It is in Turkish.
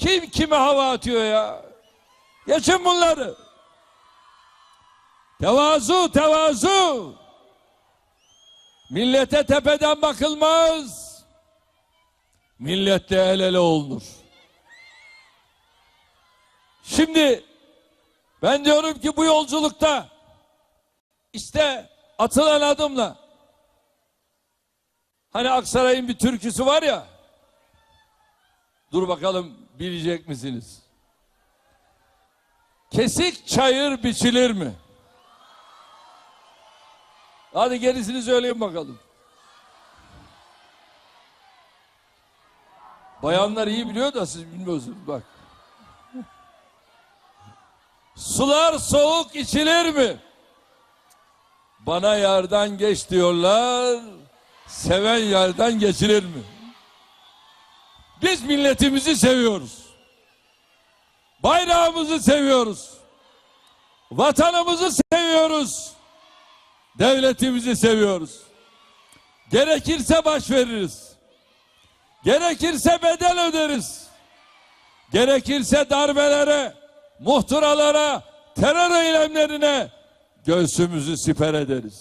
Kim kime hava atıyor ya? Geçin bunları. Tevazu, tevazu. Millete tepeden bakılmaz. Millette el ele olunur. Şimdi ben diyorum ki bu yolculukta işte atılan adımla hani Aksaray'ın bir türküsü var ya dur bakalım bilecek misiniz? Kesik çayır biçilir mi? Hadi gerisini söyleyin bakalım. Bayanlar iyi biliyor da siz bilmiyorsunuz bak. Sular soğuk içilir mi? Bana yardan geç diyorlar. Seven yardan geçilir mi? Biz milletimizi seviyoruz. Bayrağımızı seviyoruz. Vatanımızı seviyoruz. Devletimizi seviyoruz. Gerekirse baş veririz. Gerekirse bedel öderiz. Gerekirse darbelere, muhtıralara, terör eylemlerine göğsümüzü siper ederiz.